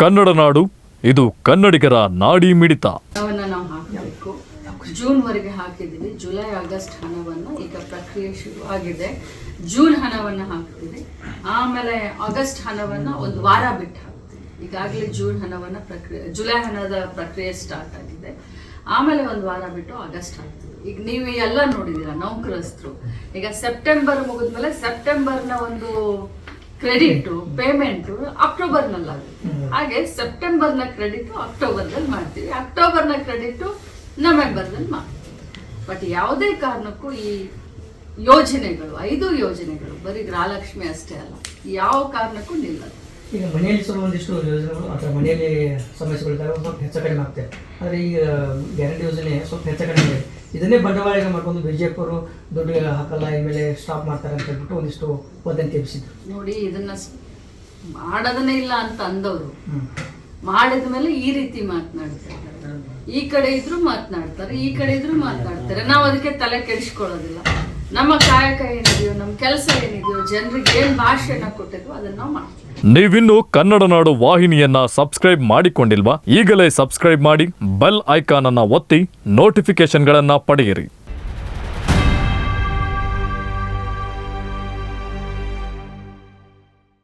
ಕನ್ನಡ ನಾಡು, ಇದು ಕನ್ನಡಿಗರ ನಾಡಿ ಮಿಡಿತ. ಜೂನ್ ವರೆಗೆ ಹಾಕಿದ್ದೀವಿ. ಜುಲೈ, ಆಗಸ್ಟ್ ಹಣವನ್ನ ಈಗ ಪ್ರಕ್ರಿಯೆ ಶುರು ಆಗಿದೆ. ಜೂನ್ ಹಣವನ್ನ ಹಾಕ್ತೀವಿ. ಆಮೇಲೆ ಆಗಸ್ಟ್ ಹಣವನ್ನ ಒಂದು ವಾರ ಬಿಟ್ಟು ಹಾಕ್ತೀವಿ. ಈಗಾಗಲೇ ಜೂನ್ ಹಣವನ್ನ ಪ್ರಕ್ರಿಯೆ, ಜುಲೈ ಹಣದ ಪ್ರಕ್ರಿಯೆ ಸ್ಟಾರ್ಟ್ ಆಗಿದೆ. ಆಮೇಲೆ ಒಂದು ವಾರ ಬಿಟ್ಟು ಆಗಸ್ಟ್ ಹಾಕ್ತೀವಿ. ಈಗ ನೀವು ಎಲ್ಲ ನೋಡಿದ್ದೀರಾ, ನೌಕರಸ್ಥರು. ಈಗ ಸೆಪ್ಟೆಂಬರ್ ಮುಗಿದ್ಮೇಲೆ ಸೆಪ್ಟೆಂಬರ್ನ ಒಂದು ಕ್ರೆಡಿಟು ಪೇಮೆಂಟು ಅಕ್ಟೋಬರ್ನಲ್ಲಿ ಆಗುತ್ತೆ ಹಾಗೆ ಸೆಪ್ಟೆಂಬರ್ನ ಕ್ರೆಡಿಟ್ ಅಕ್ಟೋಬರ್ ದಲ್ಲಿ ಮಾಡ್ತೀವಿ. ಅಕ್ಟೋಬರ್ನ ಕ್ರೆಡಿಟ್ ನವೆಂಬರ್ ದಲ್ಲಿ ಮಾಡ್ತೀವಿ. ಬಟ್ ಯಾವುದೇ ಕಾರಣಕ್ಕೂ ಈ ಯೋಜನೆಗಳು ಐದು ಯೋಜನೆಗಳು ಬರೀ ಗೃಹಲಕ್ಷ್ಮಿ ಅಷ್ಟೇ ಅಲ್ಲ ಯಾವ ಕಾರಣಕ್ಕೂ ನಿಲ್ಲದು ಈಗ ಮನೆಯಲ್ಲಿ ಸ್ವಲ್ಪ ಒಂದಿಷ್ಟು ಯೋಜನೆಗಳು ಅಥವಾ ಮನೆಯಲ್ಲಿ ಸಮಸ್ಯೆಗಳಿದ್ದಾಗ ಸ್ವಲ್ಪ ಹೆಚ್ಚು ಕಡಿಮೆ ಆಗ್ತದೆ ಆದರೆ ಈಗ ಗ್ಯಾರಂಟಿ ಯೋಜನೆ ಸ್ವಲ್ಪ ಹೆಚ್ಚು ಕಡಿಮೆ ಇದೆ. ಇದನ್ನೇ ಬಂಡವಾಳ ಮಾಡ್ಕೊಂಡು ಬಿ ಜೆ ಪಿಯವರು ದುಡ್ಡು ಹಾಕಲ್ಲ ಇನ್ಮೇಲೆ ಸ್ಟಾಪ್ ಮಾಡ್ತಾರೆ ಅಂತ ಹೇಳ್ಬಿಟ್ಟು ಒಂದಿಷ್ಟು ವದಂತಿ ಎಬ್ಬಿಸಿದ್ರು. ನೋಡಿ ಇದನ್ನ ಮಾಡೋದನ್ನೇ ಇಲ್ಲ ಅಂತ ಅಂದವರು. ಮಾಡಿದ ಮೇಲೆ ಈ ರೀತಿ ಮಾತನಾಡ್ತಾರೆ ಈ ಕಡೆ ಇದ್ರು ಮಾತನಾಡ್ತಾರೆ ಈ ಕಡೆ ಇದ್ರು ಮಾತನಾಡ್ತಾರೆ. ನಾವು ಅದಕ್ಕೆ ತಲೆ ಕೆಡಿಸ್ಕೊಳ್ಳೋದಿಲ್ಲ. ನಮ್ಮ ಕಾಯಕ ಏನಿದೆಯೋ ನಮ್ಮ ಕೆಲಸ ಏನಿದೆಯೋ ಜನರಿಗೆ ಏನು ಭಾಷೆನ ಕೊಟ್ಟಿದ್ವೋ ಅದನ್ನ ನಾವು ಮಾಡ್ತೀವಿ. ನೀವಿನ್ನೂ ಕನ್ನಡ ನಾಡು ವಾಹಿನಿಯನ್ನ ಸಬ್ಸ್ಕ್ರೈಬ್ ಮಾಡಿಕೊಂಡಿಲ್ವಾ? ಈಗಲೇ ಸಬ್ಸ್ಕ್ರೈಬ್ ಮಾಡಿ ಬೆಲ್ ಐಕಾನ್ ಅನ್ನ ಒತ್ತಿ ನೋಟಿಫಿಕೇಶನ್ಗಳನ್ನ ಪಡೆಯಿರಿ.